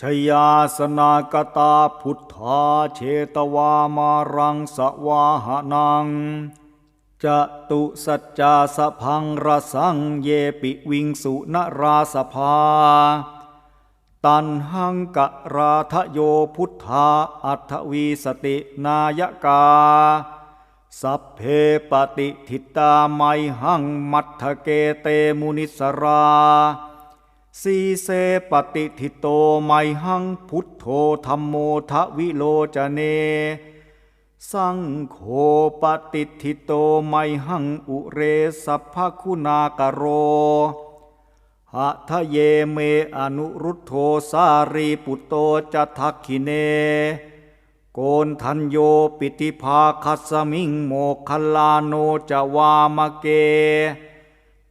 ชยาสนากตาพุทธาเชตวามารังสวาหนังจะตุสัจจาสพังรสังเยปิวิงสุนราสภา ตันหังกะราทะโยพุทธาอัทวีสตินายกา สัพเพปฏิทิตาไมหังมัทธเกเตมุนิสรา สีเสปฏิทิโตไมหังพุทโธธรรมโมทวิโลจเน สังโฆปฏิทิโตไมหังอุเรสัพพคุณากโรหะทะเยเมอนุรุทโธสารีปุตโตจะทักขิเน โกนทันโยปิติภาคัสมิงโมคลาโนจะวามเก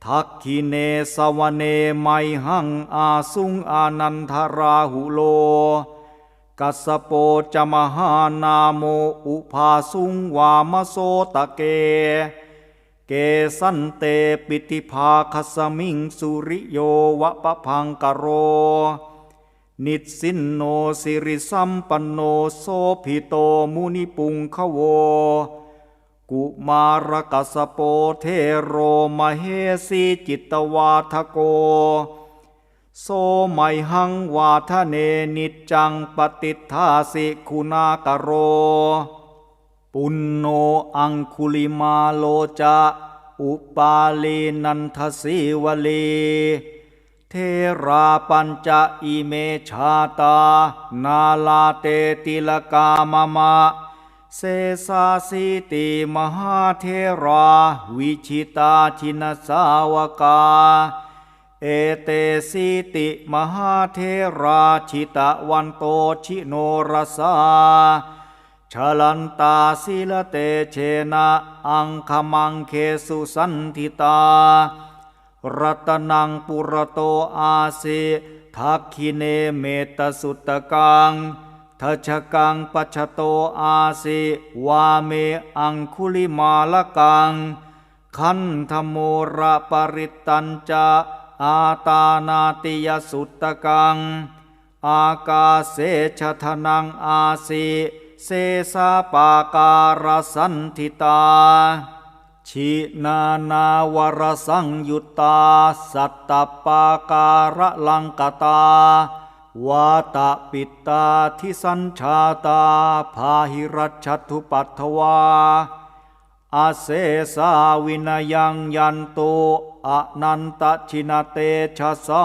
ทักขิเนสวเนไมหังอาสุงอานันทราหุโล กัสสโปจมหานาโมอุภาสุงวามโสตะเก เกสันเตปิติภาคสมิงสุริโยวะปะพังกโร นิสินโนสิริสัมปันโนโสภิโตมุนิปุงขโว กุมารกัสโปเทโรมเหสีจิตวาทโก โสไมหังวาทะเนนิจจังปฏิทาสิคุณากโร ปุณโนอังคุลิมาโลจะอุปาลีนันทสีวลี เทราปัญจะอิเมชาตา นาลาเตติลกามมะ เสสาสิติมหาเทรา วิชิตาชินสาวกา เอเตสิติมหาเทราชิตะวันโตชิโนรสาชลันตาศิลเตเชนะอังคมังเคสุสันทิตา รัตนังปุรโตอาสิทักขิเนเมตสุตตะกัง ทัชกังปัชโตอาสิวาเมอังคุลิมาลกังขันธโมระปริตตัญจะอาตานาติยสุตตะกัง อากาเสชทนังอาสิเสสาปาการสันทิตา ชินานาวรสังยุตตา สัตตปาการลังกตา วาตะปิตตาทิสัญชาตา พาหิรัชทุปัทวาอาเสสาวินยังยันโตอนันตชินเตชะสา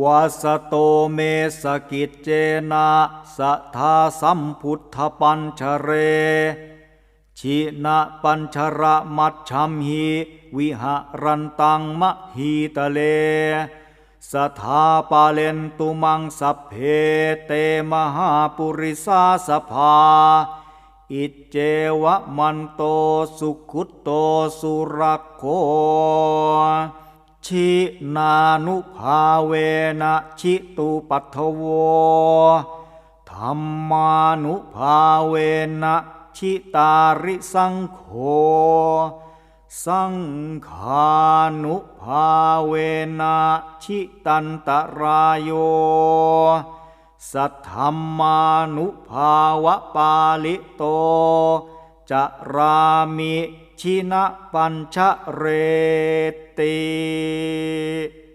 วาสโตเมสกิจเจนะสัทธาสัมพุทธปัญชเร ชินะปัญชระมัชชัมหิวิหารันตังมะหีตะเล สถาปาเลนตุมังสัพเพเตมหาปุริสาสภา อิจเจวะมันโตสุขุตโตสุรโคชินานุภาเวนะชิตุปัทโวธรรมานุภาเวนะชิตาริสังโฆ สังขานุภาเวนะชิตันตรายโย สัทธรรมานุภาวะปาลิโต จะรามิชินะปัญชเรติ